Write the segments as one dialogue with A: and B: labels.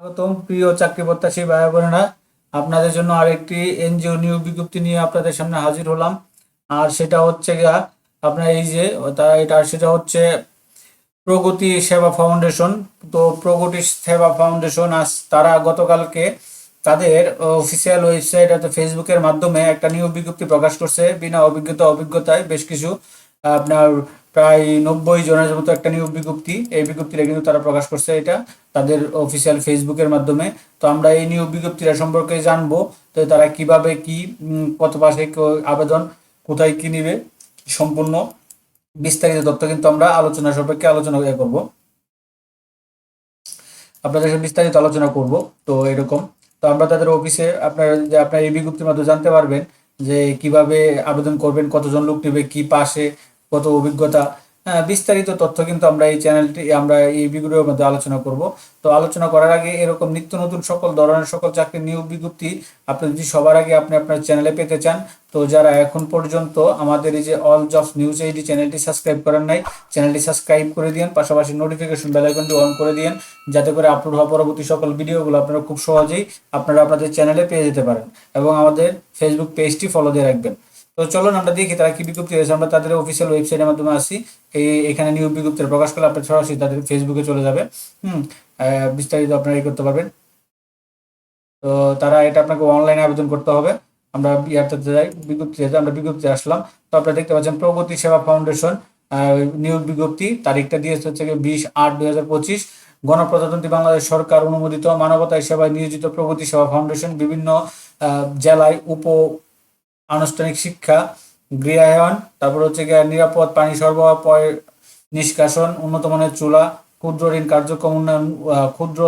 A: স্বাগতম প্রিয় চাকরি প্রত্যাশী ভাই বোনেরা। আপনাদের জন্য আরেকটি এনজিও নিয়োগ বিজ্ঞপ্তি নিয়ে আপনাদের সামনে হাজির হলাম। আর সেটা হচ্ছে গিয়া, আপনার এই যে এটা সেটা হচ্ছে প্রগতি সেবা ফাউন্ডেশন। তো প্রগতি সেবা ফাউন্ডেশন আজ তারা গতকালকে তাদের অফিসিয়াল ওয়েবসাইট অর্থাৎ ফেসবুকের মাধ্যমে একটা নিয়োগ বিজ্ঞপ্তি প্রকাশ করছে। বিনা অভিজ্ঞতা অভিজ্ঞতায় বেশ কিছু আপনার প্রায় নব্বই জনের মতো একটা নিয়োগ বিজ্ঞপ্তি। এই বিজ্ঞপ্তিটা কিন্তু তারা প্রকাশ করছে এটা তাদের অফিসিয়াল ফেসবুকের মাধ্যমে। তো আমরা এই নিয়োগ বিজ্ঞপ্তিটা সম্পর্কে জানব তো তারা কীভাবে কি কত পাশে আবেদন, কোথায় কি নিবে, সম্পূর্ণ বিস্তারিত তথ্য কিন্তু আমরা আলোচনা সাপেক্ষে আলোচনা করব। আপনাদের সাথে বিস্তারিত আলোচনা করব, তো এরকম। তো আমরা তাদের অফিসে আপনার, যে আপনার এই বিজ্ঞপ্তির মাধ্যমে জানতে পারবেন যে কীভাবে আবেদন করবেন, কতজন লোক নেবে, কি পাশে কত অভিজ্ঞতা বিস্তারিত তথ্য কিন্তু আমরা এই চ্যানেলটি, আমরা এই ভিডিওর মধ্যে আলোচনা করব। তো আলোচনা করার আগে এরকম নিত্য নতুন সকল ধরনের সকল চাকরির নিয়োগ বিজ্ঞপ্তি আপনি যদি সবার আগে আপনি আপনার চ্যানেলে পেতে চান, তো যারা এখন পর্যন্ত আমাদের এই যে অল জবস নিউজ এইডি চ্যানেলটি সাবস্ক্রাইব করেন নাই, চ্যানেলটি সাবস্ক্রাইব করে দিন পাশাপাশি নোটিফিকেশন বেল আইকনটি অন করে দিন যাতে করে আপলোড হওয়া পরবর্তী সকল ভিডিওগুলো আপনারা খুব সহজেই আপনারা আপনাদের চ্যানেলে পেয়ে যেতে পারেন। এবং আমাদের ফেসবুক পেজটি ফলো দিয়ে রাখবেন। তো চলুন আমরা দেখি তারা কি বিজ্ঞপ্তি হয়েছে আমরা তাদের অফিসিয়াল ওয়েবসাইটের মাধ্যমে আসি। এখানে নিয়োগ বিজ্ঞপ্তি প্রকাশ করলে আপনার সরাসরি তাদের ফেসবুকে চলে যাবে হুম বিস্তারিত আপনারা এই করতে পারবেন। তো তারা এটা আপনাকে অনলাইনে আবেদন করতে হবে। আমরা ইয়ারতে যাই, বিজ্ঞপ্তিতে আমরা বিজ্ঞপ্তি আসলাম। তো আপনারা দেখতে পাচ্ছেন, প্রগতি সেবা ফাউন্ডেশন নিয়োগ বিজ্ঞপ্তি। তারিখটা দিয়েছে হচ্ছে বিশ আট দুই হাজার পঁচিশ। গণপ্রজাতন্ত্রী বাংলাদেশ সরকার অনুমোদিত মানবতায় সেবায় নিয়োজিত প্রগতি সেবা ফাউন্ডেশন বিভিন্ন জেলায় উপ আনুষ্ঠানিক শিক্ষা, গৃহায়ন, তারপর হচ্ছে গিয়ে নিরাপদ পানি সরবরাহ নিষ্কাশন উন্নত মানের চুলা, ক্ষুদ্র ঋণ কার্যক্রম উন্নয়ন ক্ষুদ্র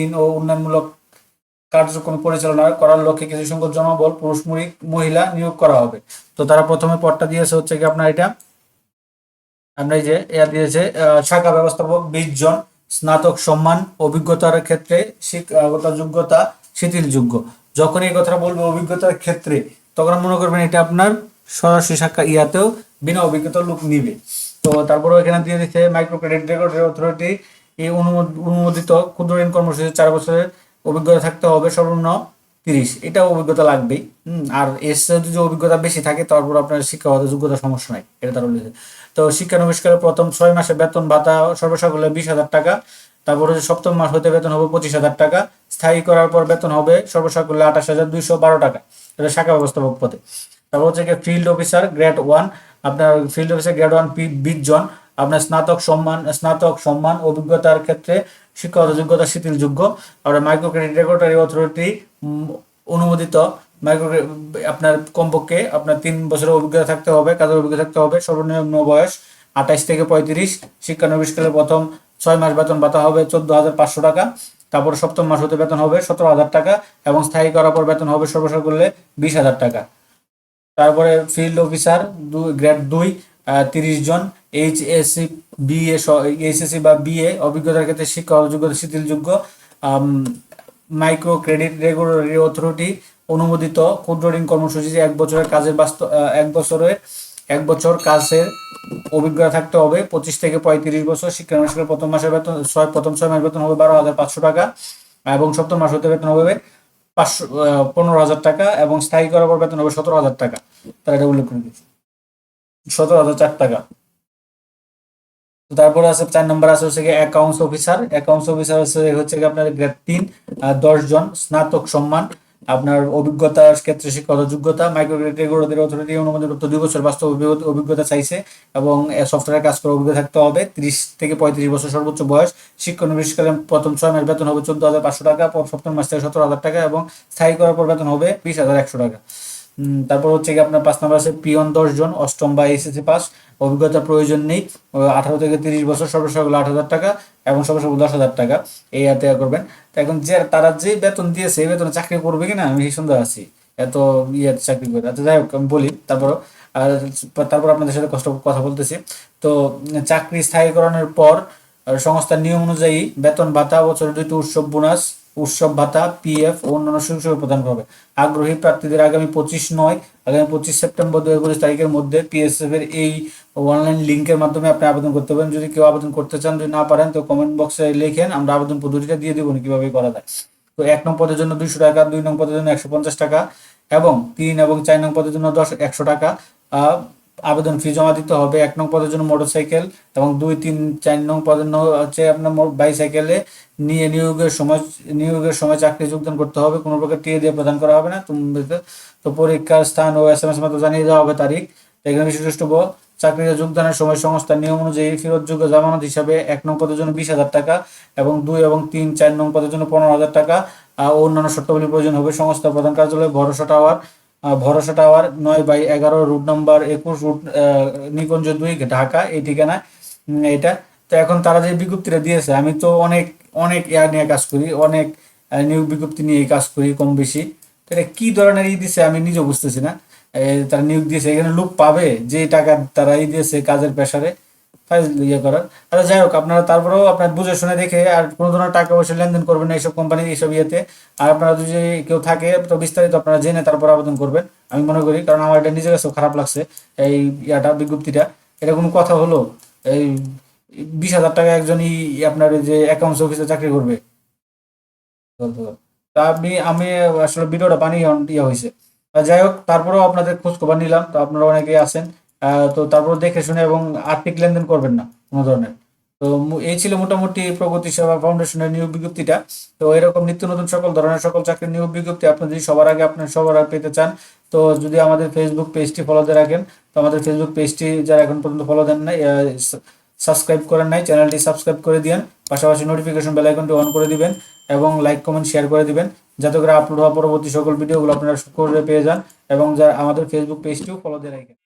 A: ঋণ ও উন্নয়নমূলক কার্যক্রম পরিচালনা করার লক্ষ্যে কিছু সংখ্যক জনবল, পুরুষ মহিলা নিয়োগ করা হবে। তো তারা প্রথমে পদটা দিয়েছে হচ্ছে কি আপনার এটা। আমরা এই যে এয়া দিয়েছে শাখা ব্যবস্থাপক বিশ জন, স্নাতক সম্মান, অভিজ্ঞতার ক্ষেত্রে শিক্ষাগত যোগ্যতা, শিথিলযোগ্য। যখন এই কথাটা বলব অভিজ্ঞতার ক্ষেত্রে তখন মনে করবেন এটা আপনার সরাসরি শাখা ইয়াতেও বিনা অভিজ্ঞতা লোক নিবে। তো তারপরে এখানে দিয়ে দিচ্ছে মাইক্রো ক্রেডিট রেকর্ড অথরিটি এই অনুমোদ- অনুমোদিত ক্ষুদ্র ঋণ কর্মসূচি চার বছরের অভিজ্ঞতা থাকতে হবে, সর্বনিম্ন তিরিশ। এটাও অভিজ্ঞতা লাগবেই। আর এর যদি অভিজ্ঞতা বেশি থাকে, তারপর আপনার শিক্ষাগত যোগ্যতা সমস্যা নাই, এটা তার উল্লেখ। তো শিক্ষানবিষ্কারের প্রথম ছয় মাসে বেতন ভাতা সর্বসাকুল্যে বিশ হাজার টাকা, তারপর হচ্ছে সপ্তম মাস হতে বেতন হবে পঁচিশ হাজার টাকা, স্থায়ী করার পর বেতন হবে সর্বসাকুল্যে আঠাশ হাজার দুইশো বারো টাকা। এটা শাখা ব্যবস্থাপক পদে। তারপর হচ্ছে ফিল্ড অফিসার গ্রেড ওয়ান আপনার ফিল্ড অফিসার গ্রেড ওয়ান বিশ জন আপনার স্নাতক সম্মান স্নাতক সম্মান, অভিজ্ঞতার ক্ষেত্রে শিক্ষাগত যোগ্যতা শিথিলযোগ্য, আপনার মাইক্রো ক্রেডিট রেগুলেটরি অথরিটি অনুমোদিত মাইক্রো আপনার কমপক্ষে আপনার তিন বছরের অভিজ্ঞতা থাকতে হবে, কাজের অভিজ্ঞতা থাকতে হবে, সর্বনিম্ন বয়স আঠাইশ থেকে পঁয়ত্রিশ শিক্ষানবিষ্কালে প্রথম ছয় মাস বেতন ভাতা হবে চোদ্দ হাজার পাঁচশো টাকা। তারপর সপ্তম মাস হতে বেতন হবে সতেরো হাজার টাকা এবং স্থায়ী করার পর বেতন হবে সর্বসার করলে বিশ হাজার টাকা। তারপরে ফিল্ড অফিসার গ্রেড দুই তিরিশ জন এইচ এসসি বিএ এইচএসসি বা বিএ অভিজ্ঞতার ক্ষেত্রে শিক্ষা যোগ্যতা শিথিলযোগ্য মাইক্রো ক্রেডিট রেগুলেটরি অথরিটি অনুমোদিত ক্ষুদ্র ঋণ কর্মসূচি এক বছরের কাজের বাস্তব এক বছরের এক বছর কাজের অভিজ্ঞতা থাকতে হবে। পঁচিশ থেকে পঁয়ত্রিশ বছর শিক্ষানুষ্ঠানের প্রথম মাসের বেতন, ছয়, প্রথম ছয় মাস বেতন হবে বারো হাজার পাঁচশো টাকা এবং সপ্তম মাস হতে বেতন হবে পাঁচশো পনেরো হাজার টাকা এবং স্থায়ী করার পর বেতন হবে সতেরো হাজার টাকা। তারা এটা উল্লেখ করে দিয়েছে। সতেরো হাজার চার টাকা। তারপরে আছে, চার নম্বর আছে হচ্ছে অ্যাকাউন্টস অফিসার অ্যাকাউন্টস অফিসার হচ্ছে হচ্ছে আপনার গ্রেড তিন দশ জন স্নাতক সম্মান। আপনার অভিজ্ঞতার ক্ষেত্রে শিক্ষাগত যোগ্যতা মাইক্রো ক্রেডিট রেগুলেটরি অথরিটি অনুমোদিত দুই বছর বাস্তব অভিজ্ঞতা চাইছে এবং সফটওয়্যার কাজ করার অভিজ্ঞতা থাকতে হবে। ত্রিশ থেকে পঁয়ত্রিশ বছর সর্বোচ্চ বয়স। শিক্ষানবিষ্কালে প্রথম ছয় মাস বেতন হবে চোদ্দ হাজার পাঁচশো টাকা সপ্তম মাস থেকে সতেরো হাজার টাকা এবং স্থায়ী করার পর বেতন হবে বিশ হাজার একশো টাকা। তারপর হচ্ছে কি আপনার পাঁচ নম্বর আছে পিয়ন দশ জন অষ্টম বা এসএসসি পাস। অভিজ্ঞতার প্রয়োজন নেই। আঠারো থেকে তিরিশ বছর সর্বসাকুল আট হাজার টাকা এবং সর্বসাকুল দশ হাজার টাকা। এই হাতে করবেন। তো এখন যে তারা যে বেতন দিয়েছে, এই বেতনে চাকরি করবে কিনা আমি সেই সন্দেহ আছি। এত ইয়ে চাকরি করে। আচ্ছা যাই হোক, আমি বলি তারপর আর তারপর আপনাদের সাথে কষ্ট কথা বলতেছি। তো, চাকরি স্থায়ীকরণের পর সংস্থার নিয়ম অনুযায়ী বেতন ভাতা বছরের দুইটি উৎসব বোনাস। উৎসব ভাতা পিএফ ও অন্যান্য সুযোগ সুবিধা প্রদান করবে আগ্রহী প্রার্থীদের আগামী পঁচিশ নয়, আগামী পঁচিশ সেপ্টেম্বর দু হাজার তারিখের মধ্যে পিএসএফ এর এই অনলাইন লিঙ্কের মাধ্যমে আপনি আবেদন করতে পারেন। যদি কেউ আবেদন করতে চান, যদি না পারেন, তো কমেন্ট বক্সে লিখেন, আমরা আবেদন পদ্ধতিটা দিয়ে দেবো কীভাবে করা যায়। তো এক নং পদের জন্য দুইশো টাকা, দুই নং পদের জন্য একশো পঞ্চাশ টাকা এবং তিন এবং চার নং পদের জন্য দশ, একশো টাকা। আবেদন ফি জমা দিতে হবে, এক নং পদের জন্য মোটরসাইকেল এবং দুই, তিন, চার নং পদের হচ্ছে আপনার বাইসাইকেলে নিয়ে নিয়োগের সময় নিয়োগের সময় চাকরি যোগদান করতে হবে, কোনো প্রকার টিএ দিয়ে প্রদান করা হবে না। তো পরীক্ষার স্থান ও এস এম এস মতো জানিয়ে দেওয়া হবে তারিখ। এখানে বিশিষ্ট চাকরিতে যোগদানের সময় সংস্থার নিয়ম অনুযায়ী ফেরতযোগ্য জামানত হিসাবে এক নং পদের জন্য বিশ হাজার টাকা এবং দুই এবং তিন, চার নং পদের জন্য পনেরো হাজার টাকা ও অন্যান্য শর্তাবলী প্রয়োজন হবে। সংস্থা প্রধান কার্যালয় ভরসা টাওয়ার ভরসা টাওয়ার নয় বাই এগারো, রুট নাম্বার একুশ, রুট নিকুঞ্জ দুই, ঢাকা, এই ঠিকানা এটা। তো এখন তারা যে বিজ্ঞপ্তিটা দিয়েছে, আমি তো অনেক অনেক ইয়া নিয়ে কাজ করি, অনেক নিয়োগ বিজ্ঞপ্তি নিয়ে কাজ করি কম বেশি। এটা কি ধরনের ই দিছে আমি নিজেও বুঝতেছি না। তারা নিয়োগ দিয়েছে, এখানে লোক পাবে, যে টাকা তারা ই দিয়েছে কাজের পেশারে ইয়ে করার আচ্ছা যাই হোক, আপনারা তারপরেও আপনার বুঝে শুনে দেখে আর কোনো ধরনের টাকা পয়সা লেনদেন করবেন না এইসব কোম্পানি এইসব ইয়েতে। আর আপনারা যদি কেউ থাকে, তো বিস্তারিত আপনারা জেনে তারপর আবেদন করবেন, আমি মনে করি। কারণ আমার এটা নিজের কাছেও খারাপ লাগছে এই ইয়াটা, বিজ্ঞপ্তিটা। এটা কোনো কথা হলো? এই বিশ হাজার টাকা একজনই আপনার যে অ্যাকাউন্টস অফিসে চাকরি করবে। তা আমি আমি আসলে ভিডিওটা বানিয়ে ইয়ে হয়েছে যাই হোক, তারপরেও আপনাদের খোঁজ খবর নিলাম। তো আপনারা অনেকেই আছেন। তো তারপর দেখে শুনে এবং আর্থিক লেনদেন করবেন না, কোনো ধরনের। তো এই ছিল মোটামুটি প্রগতি সেবা ফাউন্ডেশনের নিয়োগ বিজ্ঞপ্তিটা। তো এরকম নিত্য নতুন সকল ধরনের সকল চাকরির নিয়োগ বিজ্ঞপ্তি আপনি যদি সবার আগে আপনার সবার আগে পেতে চান, তো যদি আমাদের ফেসবুক পেজটি ফলো দিয়ে রাখেন, তো আমাদের ফেসবুক পেজটি যারা এখন পর্যন্ত ফলো দেন নাই সাবস্ক্রাইব করেন নাই চ্যানেলটি সাবস্ক্রাইব করে দিন পাশাপাশি নোটিফিকেশন বেল আইকনটি অন করে দিবেন এবং লাইক কমেন্ট শেয়ার করে দিবেন, যাতে করে আপলোড হওয়া পরবর্তী সকল ভিডিওগুলো আপনারা করে পেয়ে যান এবং যা আমাদের ফেসবুক পেজটিও ফলো দিয়ে রাখেন।